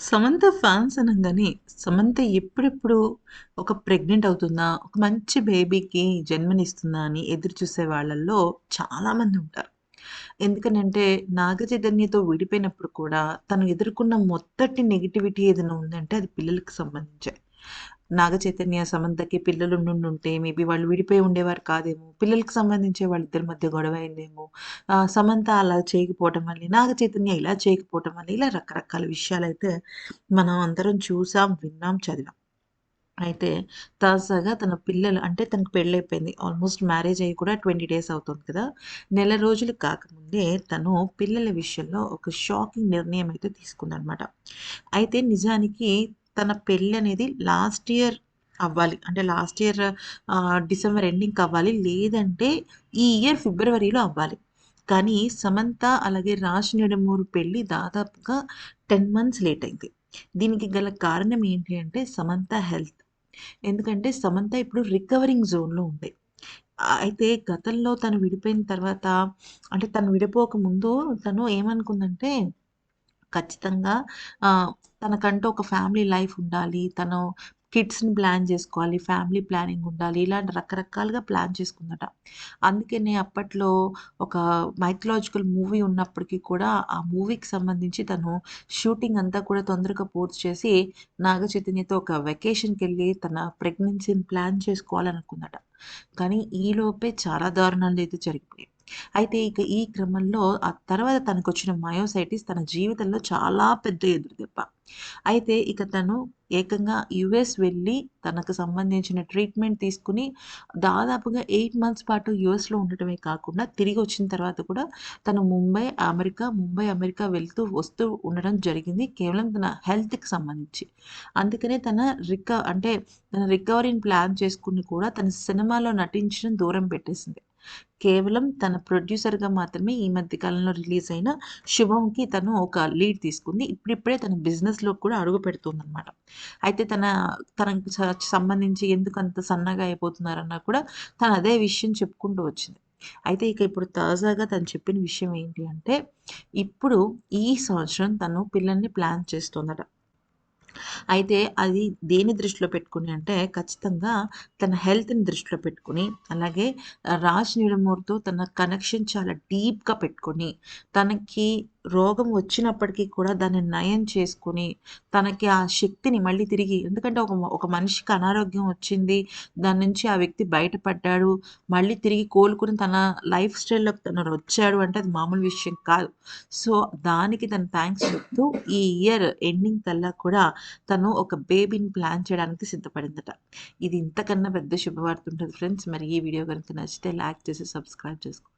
Samantha fans అనగానే సమంత ఎప్పుడెప్పుడు ఒక ప్రెగ్నెంట్ అవుతుందా? ఒక మంచి బేబీకి జన్మనిస్తుందా అని ఎదురు చూసే వాళ్ళల్లో చాలామంది ఉంటారు. ఎందుకనంటే నాగ చైతన్యతో విడిపోయినప్పుడు కూడా తను ఎదుర్కొన్న మొదటి నెగిటివిటీ ఏదైనా ఉందంటే అది పిల్లలకు సంబంధించే. నాగ చైతన్య, సమంతకి పిల్లలు ఉండుంటే మేబీ వాళ్ళు విడిపోయి ఉండేవారు కాదేమో! పిల్లలకు సంబంధించే వాళ్ళిద్దరి మధ్య గొడవ అయిందేమో! సమంత అలా చేయకపోవటం వల్ల నాగ చైతన్య ఇలా చేయకపోవటం వల్ల ఇలా రకరకాల విషయాలైతే మనం అందరం చూసాం, విన్నాం, చదివాం. అయితే తాజాగా తన పిల్లలు అంటే తనకు పెళ్ళైపోయింది ఆల్మోస్ట్ మ్యారేజ్ అయ్యి కూడా 20 డేస్ అవుతుంది కదా! నెల రోజులు కాకముందే తను పిల్లల విషయంలో ఒక షాకింగ్ నిర్ణయం అయితే తీసుకుందనమాట. అయితే నిజానికి తన పెళ్ళి అనేది లాస్ట్ ఇయర్ అవ్వాలి. అంటే లాస్ట్ ఇయర్ డిసెంబర్ ఎండింగ్‌కి అవ్వాలి. లేదంటే ఈ ఇయర్ ఫిబ్రవరిలో అవ్వాలి. కానీ సమంత అలాగే రాజ్ నెడమూరు పెళ్ళి దాదాపుగా 10 మంత్స్ లేట్ అయింది. దీనికి గల కారణం ఏంటి అంటే సమంత హెల్త్. ఎందుకంటే సమంత ఇప్పుడు రికవరింగ్ జోన్‌లో ఉంది. అయితే గతంలో తను విడిపోయిన తర్వాత అంటే తను విడిపోక ముందు తను ఏమనుకుందంటే ఖచ్చితంగా తనకంటూ ఒక ఫ్యామిలీ లైఫ్ ఉండాలి. తను కిడ్స్‌ని ప్లాన్ చేసుకోవాలి. ఫ్యామిలీ ప్లానింగ్ ఉండాలి. ఇలాంటి రకరకాలుగా ప్లాన్ చేసుకుందట. అందుకనే అప్పట్లో ఒక మైథలాజికల్ మూవీ ఉన్నప్పటికీ కూడా ఆ మూవీకి సంబంధించి తను షూటింగ్ అంతా కూడా తొందరగా పూర్తి చేసి నాగ చైతన్యతో ఒక వెకేషన్‌కెళ్ళి తన ప్రెగ్నెన్సీని ప్లాన్ చేసుకోవాలనుకుందట. కానీ ఈలోపే చాలా దారుణాలైతే జరిగిపోయాయి. అయితే ఇక ఈ క్రమంలో ఆ తర్వాత తనకు వచ్చిన మయోసైటిస్ తన జీవితంలో చాలా పెద్ద ఎదురుదెబ్బ. అయితే ఇక తను ఏకంగా యుఎస్ వెళ్ళి తనకు సంబంధించిన ట్రీట్మెంట్ తీసుకొని దాదాపుగా ఎయిట్ మంత్స్ పాటు యూఎస్‌లో ఉండటమే కాకుండా తిరిగి వచ్చిన తర్వాత కూడా తను ముంబై, అమెరికా, ముంబై, అమెరికా వెళ్తూ వస్తూ ఉండడం జరిగింది. కేవలం తన హెల్త్‌కి సంబంధించి. అందుకనే తన రిక అంటే తన రికవరీని ప్లాన్ చేసుకుని కూడా తన సినిమాలో నటించడం దూరం పెట్టేసింది. కేవలం తన ప్రొడ్యూసర్‌గా మాత్రమే ఈ మధ్య కాలంలో రిలీజ్ అయిన 'శుభం'కి తను ఒక లీడ్ తీసుకుంది. ఇప్పుడిప్పుడే తన బిజినెస్‌లోకి కూడా అడుగు పెడుతుందన్నమాట అయితే తన తనకు సంబంధించి సంబంధించి ఎందుకంత సన్నగా అయిపోతున్నారన్నా కూడా తను అదే విషయం చెప్పుకుంటూ వచ్చింది. అయితే ఇక ఇప్పుడు తాజాగా తను చెప్పిన విషయం ఏంటి అంటే ఇప్పుడు ఈ సంవత్సరం తను పిల్లల్ని ప్లాన్ చేస్తోందట. అయితే అది దేని దృష్టిలో పెట్టుకుని అంటే ఖచ్చితంగా తన హెల్త్‌ని దృష్టిలో పెట్టుకుని అలాగే రాజ్ నీడమూర్తో తన కనెక్షన్ చాలా డీప్‌గా పెట్టుకొని, తనకి రోగం వచ్చినప్పటికీ కూడా దాన్ని నయం చేసుకొని, తనకి ఆ శక్తిని మళ్ళీ తిరిగి ఎందుకంటే ఒక ఒక మనిషికి అనారోగ్యం వచ్చింది. దాని నుంచి ఆ వ్యక్తి బయటపడ్డాడు. మళ్ళీ తిరిగి కోలుకుని తన లైఫ్ స్టైల్‌లోకి తను వచ్చాడు అంటే అది మామూలు విషయం కాదు. సో, దానికి తను థ్యాంక్స్ చెప్తూ ఈ ఇయర్ ఎండింగ్ కల్లా కూడా తను ఒక బేబీని ప్లాన్ చేయడానికి సిద్ధపడిందట. ఇది ఇంతకన్నా పెద్ద శుభవార్త ఉంటుంది ఫ్రెండ్స్. మరి ఈ వీడియో కనుక నచ్చితే లైక్ చేసి సబ్స్క్రైబ్ చేసుకోండి.